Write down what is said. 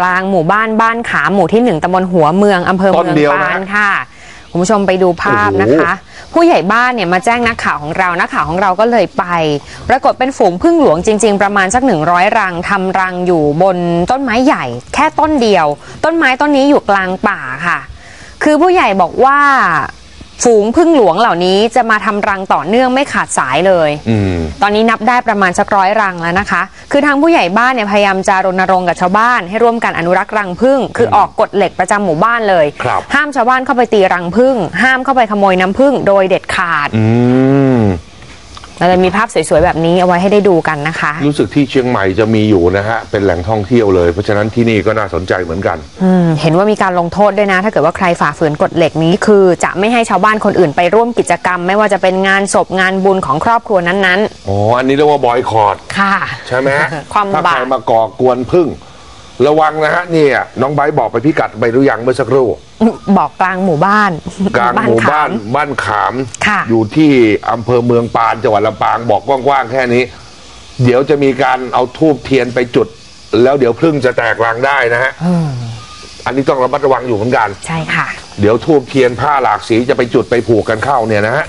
กลางหมู่บ้านบ้านขามหมู่ที่หนึ่งตำบลหัวเมืองอำเภอต้เมืนองเดียวนะปานค่ะคุณผู้ชมไปดูภาพนะคะ ผู้ใหญ่บ้านเนี่ยมาแจ้งนักข่าวของเรานักข่าวของเราก็เลยไป ปรากฏเป็นฝูงพึ่งหลวงจริง ๆ ประมาณสัก 100 รังทำรังอยู่บนต้นไม้ใหญ่ แค่ต้นเดียว ต้นไม้ต้นนี้อยู่กลางป่าค่ะ คือผู้ใหญ่บอกว่า ฝูงพึ่งหลวงเหล่านี้จะมาทำรังต่อเนื่องไม่ขาดสายเลย อืม ตอนนี้นับได้ประมาณสักร้อยรังแล้วนะคะ คือทางผู้ใหญ่บ้านเนี่ยพยายามจะรณรงค์กับชาวบ้าน ให้ร่วมกันอนุรักษ์รังผึ้งคือออกกฎเหล็กประจำหมู่บ้านเลย ครับ ห้ามชาวบ้านเข้าไปตีรังผึ้งห้ามเข้าไปขโมยน้ำผึ้งโดยเด็ดขาด อืม เราเลยมีภาพสวยๆแบบนี้เอาไว้ให้ได้ดูกันนะคะ รู้สึกที่เชียงใหม่จะมีอยู่นะฮะ เป็นแหล่งท่องเที่ยวเลย เพราะฉะนั้นที่นี่ก็น่าสนใจเหมือนกัน อืมเห็นว่ามีการลงโทษด้วยนะ ถ้าเกิดว่าใครฝ่าฝืนกฎเหล็กนี้คือจะไม่ให้ชาวบ้านคนอื่นไปร่วมกิจกรรม ไม่ว่าจะเป็นงานศพงานบุญของครอบครัวนั้นอ๋อ อันนี้เรียกว่าบอยคอรดๆ ค่ะ ใช่ไหมฮะความถ้าบาใครปมาก่อกวนพึ่ง ระวังนะฮะเนี่ยน้องไบร์ทบอกไปพิกัดไปหรือยังเมื่อสักครู่ บอกกลางหมู่บ้านกลางหมู่บ้านขมบ้านขามค่ะ อยู่ที่อำเภอเมืองปานจังหวัดลำปางบอกกว้างๆแค่นี้ เดี๋ยวจะมีการเอาทูบเทียนไปจุด แล้วเดี๋ยวพึ่งจะแตกรังได้นะฮะอืมอันนี้ต้องระมัดระวังอยู่เหมือนกัน ใช่ค่ะ เดี๋ยวทูบเทียนผ้าหลากสีจะไปจุดไปผูกกันเข้าเนี่ยนะฮะ